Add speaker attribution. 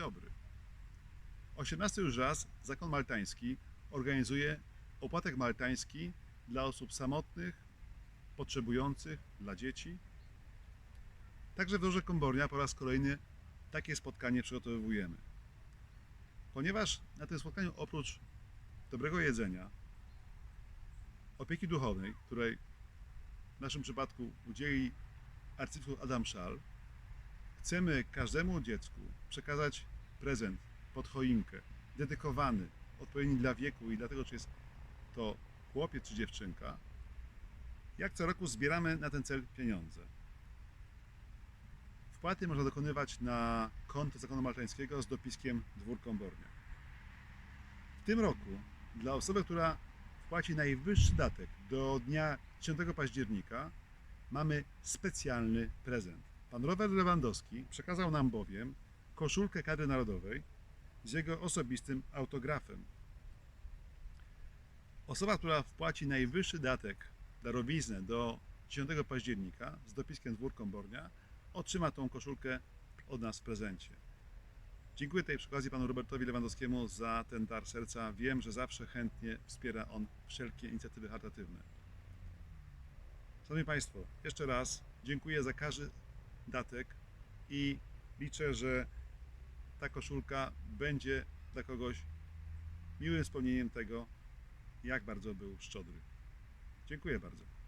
Speaker 1: dobry. 18 już raz Zakon Maltański organizuje opłatek maltański dla osób samotnych, potrzebujących, dla dzieci. Także w Dorze Kombornia po raz kolejny takie spotkanie przygotowujemy. Ponieważ na tym spotkaniu oprócz dobrego jedzenia, opieki duchowej, której w naszym przypadku udzieli arcybiskup Adam Szal, chcemy każdemu dziecku przekazać prezent pod choinkę, dedykowany, odpowiedni dla wieku i dlatego, czy jest to chłopiec czy dziewczynka. Jak co roku zbieramy na ten cel pieniądze. Wpłaty można dokonywać na konto Zakonu Maltańskiego z dopiskiem Dwór Kombornia. W tym roku dla osoby, która wpłaci najwyższy datek do dnia 10 października, mamy specjalny prezent. Pan Robert Lewandowski przekazał nam bowiem koszulkę kadry narodowej z jego osobistym autografem. Osoba, która wpłaci najwyższy datek, darowiznę do 10 października z dopiskiem Dwór Kombornia, otrzyma tą koszulkę od nas w prezencie. Dziękuję tej przy okazji panu Robertowi Lewandowskiemu za ten dar serca. Wiem, że zawsze chętnie wspiera on wszelkie inicjatywy charytatywne. Szanowni Państwo, jeszcze raz dziękuję za każdy datek i liczę, że ta koszulka będzie dla kogoś miłym wspomnieniem tego, jak bardzo był szczodry. Dziękuję bardzo.